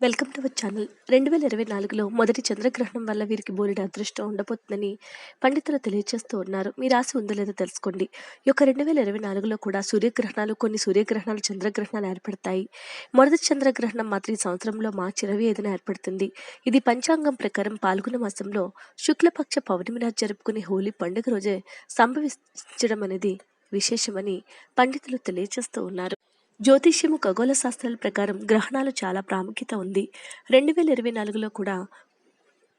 Welcome to our channel. రెండు వేల ఇరవై నాలుగులో మొదటి చంద్రగ్రహణం వల్ల వీరికి బోలిన అదృష్టం ఉండబోతుందని పండితులు తెలియజేస్తూ ఉన్నారు. మీ రాశి ఉందో లేదో తెలుసుకోండి. ఈ యొక్క రెండు వేల ఇరవై నాలుగులో కూడా సూర్యగ్రహణాలు కొన్ని సూర్యగ్రహణాలు చంద్రగ్రహణాలు ఏర్పడతాయి. మొదటి చంద్రగ్రహణం మాత్రం ఈ సంవత్సరంలో మార్చి ఇరవై ఐదున ఏర్పడుతుంది. ఇది పంచాంగం ప్రకారం పాల్గొన మాసంలో శుక్లపక్ష పౌర్ణమి జరుపుకునే హోలీ పండుగ రోజే సంభవించడం అనేది విశేషమని పండితులు తెలియజేస్తూ ఉన్నారు. జ్యోతిష్యము ఖగోళ శాస్త్రాల ప్రకారం గ్రహణాలు చాలా ప్రాముఖ్యత ఉంది. రెండు వేల ఇరవై నాలుగులో కూడా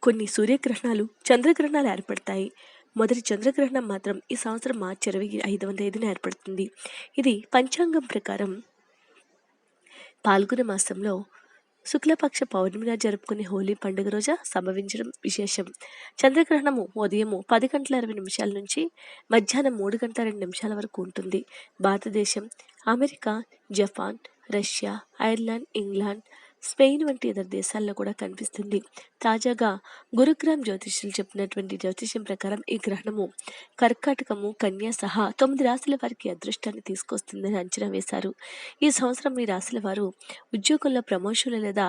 కొన్ని సూర్యగ్రహణాలు చంద్రగ్రహణాలు ఏర్పడతాయి. మొదటి చంద్రగ్రహణం మాత్రం ఈ సంవత్సరం మార్చి ఇరవై ఐదు వందల ఐదున ఏర్పడుతుంది. ఇది పంచాంగం ప్రకారం పాల్గొన మాసంలో శుక్లపక్ష పౌర్ణమిగా జరుపుకునే హోలీ పండుగ రోజు సంభవించడం విశేషం. చంద్రగ్రహణము ఉదయము పది గంటల ఇరవై నిమిషాల నుంచి మధ్యాహ్నం మూడు గంటల రెండు నిమిషాల వరకు ఉంటుంది. Bharatadesam America Japan Russia Ireland England Spain వంటి ఇతర దేశాల్లో కూడా కనిపిస్తుంది. తాజాగా గురుగ్రామ్ జ్యోతిష్యులు చెప్పినటువంటి జ్యోతిష్యం ప్రకారం ఈ గ్రహణము కర్కాటకము కన్యా సహా తొమ్మిది రాశుల వారికి అదృష్టాన్ని తీసుకొస్తుందని అంచనా వేశారు. ఈ సంవత్సరం ఈ రాశుల వారు ఉద్యోగంలో ప్రమోషన్లు లేదా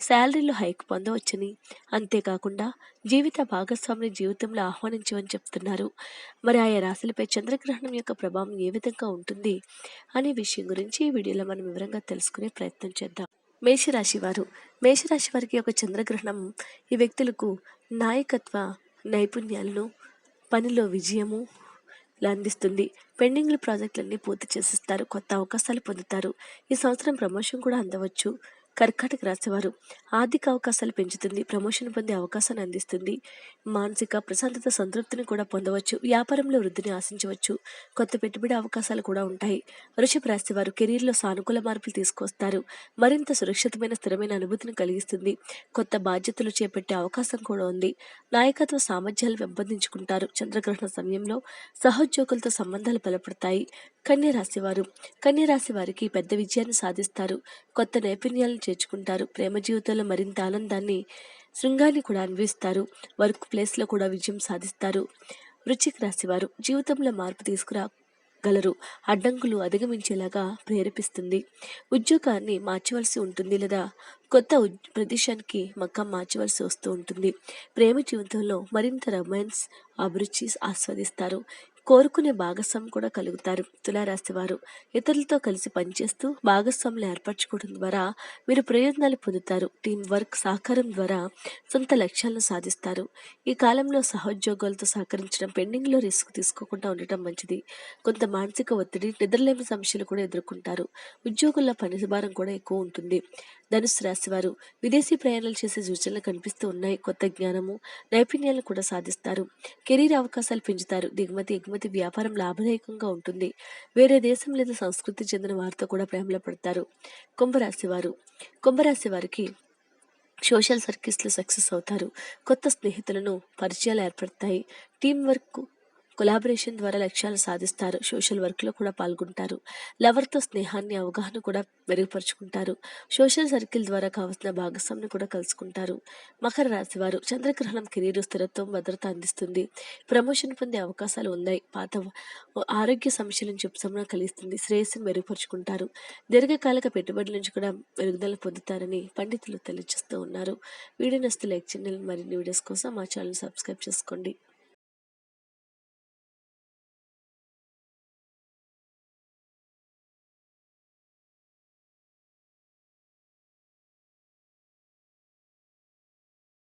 శాలరీలో హైక్ పొందవచ్చని. అంతేకాకుండా జీవిత భాగస్వామిని జీవితంలో ఆహ్వానించమని చెప్తున్నారు. మరి ఆయా రాశులపై చంద్రగ్రహణం యొక్క ప్రభావం ఏ విధంగా ఉంటుంది? అనే విషయం గురించి ఈ వీడియోలో మనం వివరంగా తెలుసుకునే ప్రయత్నం చేద్దాం. మేషరాశి వారు మేషరాశి వారికి ఒక చంద్రగ్రహణం. ఈ వ్యక్తులకు నాయకత్వ నైపుణ్యాలను పనిలో విజయము అందిస్తుంది పెండింగ్ల ప్రాజెక్టులన్నీ పూర్తి చేసిస్తారు. కొత్త అవకాశాలు పొందుతారు. ఈ సంవత్సరం ప్రమోషన్ కూడా అందవచ్చు. కర్కాటక రాసేవారు ఆర్థిక అవకాశాలు పెంచుతుంది ప్రమోషన్ పొందే అవకాశాన్ని అందిస్తుంది. మానసిక ప్రశాంతత సంతృప్తిని కూడా పొందవచ్చు. వ్యాపారంలో వృద్ధిని ఆశించవచ్చు. కొత్త పెట్టుబడి అవకాశాలు కూడా ఉంటాయి. వృషభ రాశి వారు కెరీర్లో సానుకూల మార్పులు తీసుకొస్తారు. మరింత సురక్షితమైన స్థిరమైన అనుభూతిని కలిగిస్తుంది. కొత్త బాధ్యతలు చేపట్టే అవకాశం కూడా ఉంది. నాయకత్వ సామర్థ్యాలు పెంపొందించుకుంటారు. చంద్రగ్రహణ సమయంలో సహోద్యోగులతో సంబంధాలు బలపడతాయి. కన్య రాశి వారు వారికి పెద్ద విజయాన్ని సాధిస్తారు. కొత్త నైపుణ్యాలను చేర్చుకుంటారు. ప్రేమ జీవితంలో మరింత ఆనందాన్ని శృంగాన్ని కూడా అనుభవిస్తారు. వర్క్ ప్లేస్లో కూడా విజయం సాధిస్తారు. వృచ్చిక రాశివారు జీవితంలో మార్పు తీసుకురా గలరు అడ్డంకులు అధిగమించేలాగా ప్రేరేపిస్తుంది. ఉద్యోగాన్ని మార్చవలసి ఉంటుంది లేదా కొత్త ప్రదేశానికి మక్కం మార్చవలసి వస్తూ ఉంటుంది. ప్రేమ జీవితంలో మరింత రొమాన్స్ అభిరుచి ఆస్వాదిస్తారు. కోరుకునే భాగస్వామి కూడా కలుగుతారు తులారాశి వారు. ఇతరులతో కలిసి పనిచేస్తూ భాగస్వాములు ఏర్పరచుకోవడం ద్వారా మీరు ప్రయోజనాలు పొందుతారు. టీం వర్క్ సహకారం ద్వారా సొంత లక్ష్యాలను సాధిస్తారు. ఈ కాలంలో సహోద్యోగాలతో సహకరించడం పెండింగ్లో రిస్క్ తీసుకోకుండా ఉండటం మంచిది. కొంత మానసిక ఒత్తిడి నిద్రలేమి సమస్యలు కూడా ఎదుర్కొంటారు. ఉద్యోగుల్లో పనిభారం కూడా ఎక్కువ ఉంటుంది. ధనుసు రాశివారు విదేశీ ప్రయాణాలు చేసే సూచనలు కనిపిస్తూ ఉన్నాయి. కొత్త జ్ఞానము నైపుణ్యాలను కూడా సాధిస్తారు. కెరీర్ అవకాశాలు పెంచుతారు. దిగుమతి ఎగుమతి వ్యాపారం లాభదాయకంగా ఉంటుంది. వేరే దేశం లేదా సంస్కృతి చెందిన వారితో కూడా ప్రేమలో పడతారు. కుంభరాశి వారు కుంభరాశి వారికి సోషల్ సర్కిల్స్లో సక్సెస్ అవుతారు. కొత్త స్నేహితులను పరిచయాలు ఏర్పడతాయి. టీం వర్క్ కొలాబరేషన్ ద్వారా లక్ష్యాలు సాధిస్తారు. సోషల్ వర్క్లో కూడా పాల్గొంటారు. లవర్తో స్నేహాన్ని అవగాహన కూడా మెరుగుపరుచుకుంటారు. సోషల్ సర్కిల్ ద్వారా కావాల్సిన భాగస్వామిని కూడా కలుసుకుంటారు. మకర రాశి వారు చంద్రగ్రహణం కెరీర్ స్థిరత్వం భద్రత అందిస్తుంది. ప్రమోషన్ పొందే అవకాశాలు ఉన్నాయి. పాత ఆరోగ్య సమస్యల నుంచి ఉపశమనం కలిగిస్తుంది. శ్రేయస్సును మెరుగుపరుచుకుంటారు. దీర్ఘకాలిక పెట్టుబడుల నుంచి కూడా మెరుగుదల పొందుతారని పండితులు తెలియజేస్తూ ఉన్నారు. వీడియో నస్తు లైక్ ఛానల్ మరిన్ని వీడియోస్ కోసం మా ఛానల్ సబ్స్క్రైబ్ చేసుకోండి.